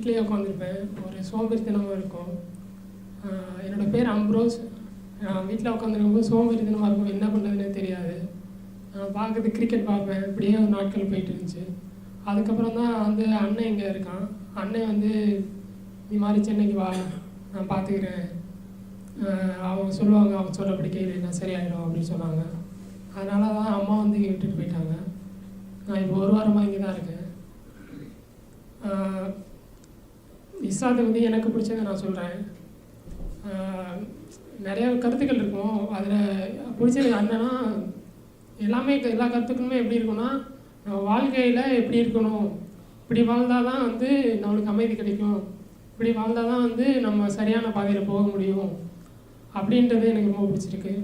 வீட்லேயே உட்காந்துருப்பேன் ஒரு சோம்பேறித்தனமாக இருக்கும். என்னோடய என்னோட பேர் அம்ப்ரோஸ். நான் வீட்டில் உட்காந்துருக்கும்போது சோம்பேறித்தனமாக இருக்கும். என்ன பண்ணுறதுனே தெரியாது. நான் பார்க்குறது கிரிக்கெட் பார்ப்பேன் இப்படியே ஒரு நாட்கள் போயிட்டு இருந்துச்சு. அதுக்கப்புறம் தான் வந்து அண்ணன் இங்கே இருக்கான். அண்ணன் வந்து நீ மாதிரி சென்னைக்கு வா. நான் பார்த்துக்கிறேன் அவங்க சொல்லுவாங்க அவங்க சொல்கிறபடி கேள்வி நான் சரியாயிடும். அப்படின்னு சொன்னாங்க. அதனால தான் அம்மா வந்து இங்கே விட்டுட்டு போயிட்டாங்க. நான் இப்போ ஒரு வாரமாக இங்கே தான் இருக்கேன். இஸ்லாத்துக்கு வந்து எனக்கு பிடிச்சதை நான் சொல்கிறேன் நிறைய கருத்துக்கள் இருக்கும். அதில் பிடிச்சது என்னன்னா எல்லாமே எல்லா கருத்துக்களுமே எப்படி இருக்கும்னா நம்ம வாழ்க்கையில் எப்படி இருக்கணும்? இப்படி வாழ்ந்தால் தான் வந்து நம்மளுக்கு அமைதி கிடைக்கும். இப்படி வாழ்ந்தால் தான் வந்து நம்ம சரியான பாதையில் போக முடியும். அப்படின்றது எனக்கு ரொம்ப பிடிச்சிருக்கு.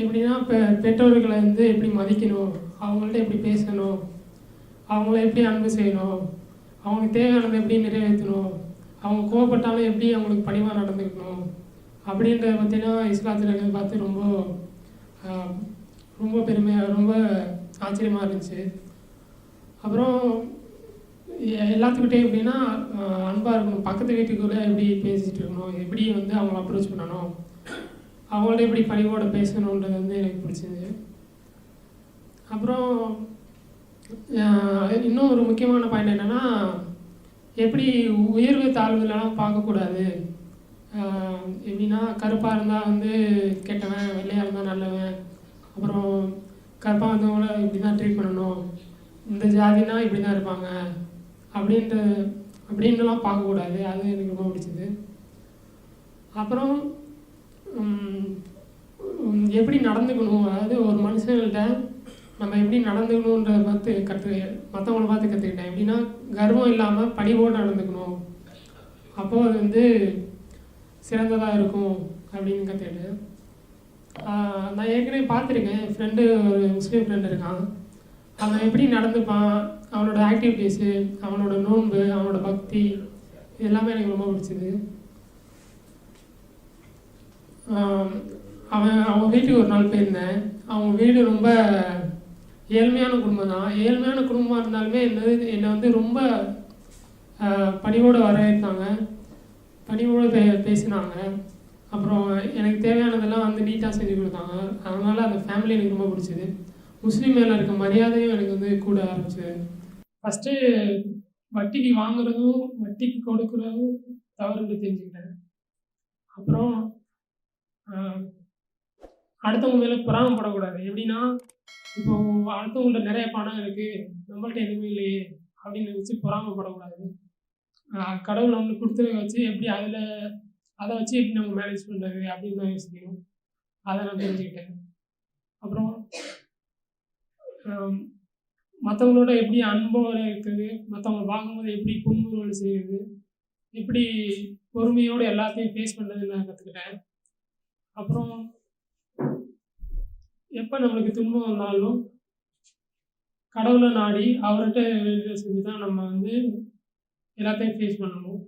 எப்படின்னா பெ பெற்றோர்களை வந்து எப்படி மதிக்கணும்? அவங்கள்ட்ட எப்படி பேசணும்? அவங்கள எப்படி அன்பு செய்யணும்? அவங்களுக்கு தேவையானதை எப்படி நிறைவேற்றணும்? அவங்க கோவப்பட்டாலும் எப்படி அவங்களுக்கு பணிவாக நடந்துக்கணும்? அப்படின்றத பற்றிலாம் இஸ்லாத்தில் இருக்கிறத பார்த்து ரொம்ப ரொம்ப பெருமையாக ரொம்ப ஆச்சரியமாக இருந்துச்சு. அப்புறம் எல்லாத்துக்கிட்டையும் எப்படின்னா அன்பாக இருக்கணும். பக்கத்து வீட்டுக்குள்ளே எப்படி பேசிகிட்டு இருக்கணும்? எப்படி வந்து அவங்கள அப்ரோச் பண்ணணும்? அவங்கள்ட்ட எப்படி பணிவோடு பேசணுன்றது வந்து எனக்கு பிடிச்சிது அப்புறம் இன்னும் ஒரு முக்கியமான பாயிண்ட் என்னென்னா எப்படி உயர்வு தாழ்வுலலாம் பார்க்கக்கூடாது? எப்படின்னா கருப்பாக இருந்தால் வந்து கெட்டவன் வெள்ளையாக இருந்தால் நல்லவன் அப்புறம் கருப்பாக வந்தவங்கள இப்படி தான் ட்ரீட் பண்ணணும் இந்த ஜாதினா இப்படி தான் இருப்பாங்க அப்படின்ற அப்படின்லாம் பார்க்கக்கூடாது. அது எனக்கு ரொம்ப பிடிச்சது. அப்புறம் எப்படி நடந்துக்கணும்? அதாவது ஒரு மனுஷங்கள்ட்ட நம்ம எப்படி நடந்துக்கணுன்றதை பார்த்து கற்று மற்றவங்கள பார்த்து கற்றுக்கிட்டேன் எப்படின்னா கர்வம் இல்லாமல் பணிவோடு நடந்துக்கணும். அப்போது அது வந்து சிறந்ததாக இருக்கும் அப்படின்னு கற்றுக்கிட்டேன் நான் ஏற்கனவே பார்த்துருக்கேன். என் ஃப்ரெண்டு ஒரு முஸ்லீம் ஃப்ரெண்டு இருக்கான். அவன் எப்படி நடந்துப்பான்? அவனோட ஆக்டிவிட்டீஸு அவனோட நோன்பு அவனோட பக்தி எல்லாமே எனக்கு ரொம்ப பிடிச்சிது. அவன் அவன் வீட்டுக்கு ஒரு நாள் போயிருந்தேன். அவங்க வீடு ரொம்ப ஏழ்மையான குடும்பம் தான் ஏழ்மையான குடும்பமாக இருந்தாலுமே என்னது என்னை வந்து ரொம்ப பணிவோடு வரவேற்றாங்க. பணிவோடு பே பேசினாங்க. அப்புறம் எனக்கு தேவையானதெல்லாம் வந்து நீட்டாக செஞ்சு கொடுத்தாங்க. அதனால் அந்த ஃபேமிலி எனக்கு ரொம்ப பிடிச்சிது. முஸ்லீம் மேலே இருக்க மரியாதையும் எனக்கு வந்து கூட ஆரம்பிச்சது. ஃபஸ்ட்டு வட்டிக்கு வாங்குறதும் வட்டிக்கு கொடுக்குறதும் தவறுன்னு தெரிஞ்சுக்கிட்டேன். அப்புறம் அடுத்தவங்க மேலே பொறாமப்படக்கூடாது எப்படின்னா இப்போ அடுத்தவங்கள்ட்ட நிறைய பணம் இருக்குது நம்மள்ட்ட எதுவுமே இல்லையே அப்படின்னு நினச்சி பொறாமப்படக்கூடாது கடவுள் நம்மளுக்கு கொடுத்ததை வச்சு எப்படி அதில் அதை வச்சு எப்படி நம்ம மேனேஜ் பண்ணுறது அப்படின்னு தான் யோசிக்கணும். அதை நான் தெரிஞ்சுக்கிட்டேன். அப்புறம் மற்றவங்களோட எப்படி அன்போடு இருக்குது மற்றவங்க பார்க்கும்போது எப்படி புன்முறுவல் செய்யுது எப்படி பொறுமையோடு எல்லாத்தையும் ஃபேஸ் பண்ணுறதுன்னு நான் கற்றுக்கிட்டேன் அப்புறம் எப்போ நம்மளுக்கு துன்பம் வந்தாலும் கடவுளை நாடி அவர்கிட்ட செஞ்சு தான் நம்ம வந்து எல்லாத்தையும் ஃபேஸ் பண்ணணும்.